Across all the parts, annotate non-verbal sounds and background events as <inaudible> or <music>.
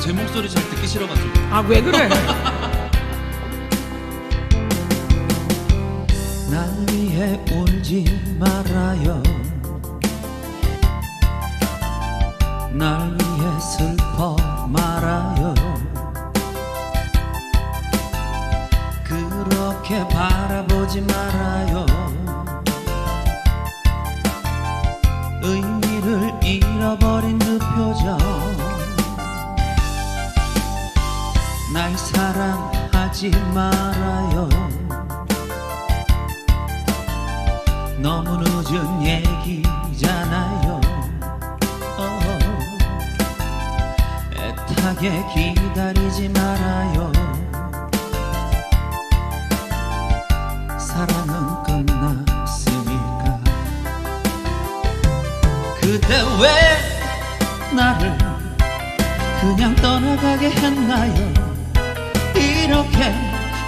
제 목소리 잘 듣기 싫어가지고. 아 왜 그래? <laughs> 날 위해 울지 말아요 날 위해 슬퍼 말아요 그렇게 바라보지 말아요 날 사랑하지 말아요. 너무 늦은 얘기잖아요. 어, 애타게 기다리지 말아요. 사랑은 끝났으니까? 그대 왜 나를 그냥 떠나가게 했나요 이렇게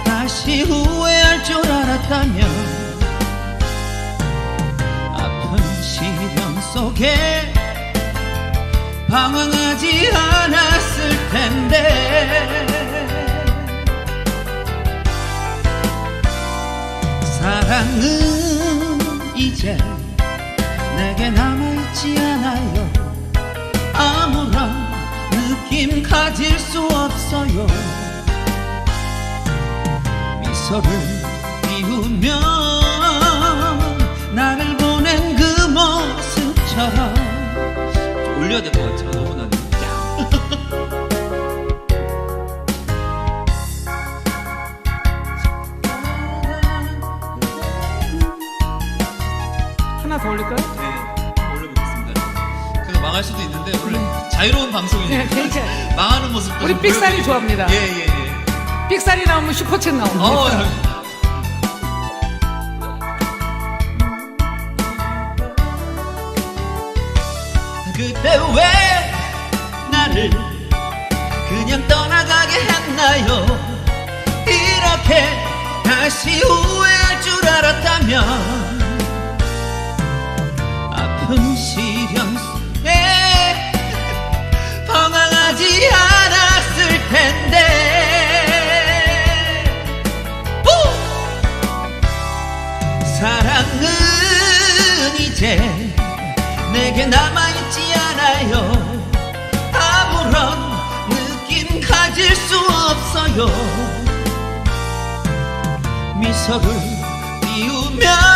다시 후회할 줄 알았다면 아픈 시련 속에 방황하지 않았을 텐데. 사랑은 이제 내게 남아있지 않아요. 아무런 느낌 가질 수 없어요 미소를 띄우며 나를 보낸 그 모습처럼 좀 올려야 될 것 같아. 너무 나네. 하나 더 올릴까요? 네, 올려보겠습니다. 그래서 망할 수도 있는데 원래 자유로운 네, 방송이니까 괜찮아요. <laughs> 망하는 모습도 우리 좀 삑사리. 좋아합니다. 예, 예, 예. 삑살이 나오면 슈퍼챗 나옵니다. 어, 그때 왜 나를 그냥 떠나가게 했나요 이렇게 다시 후회할 줄 알았다면 아픈 시련 사랑은 이제 내게 남아있지 않아요. 아무런 느낌 가질 수 없어요. 미소를 띄우며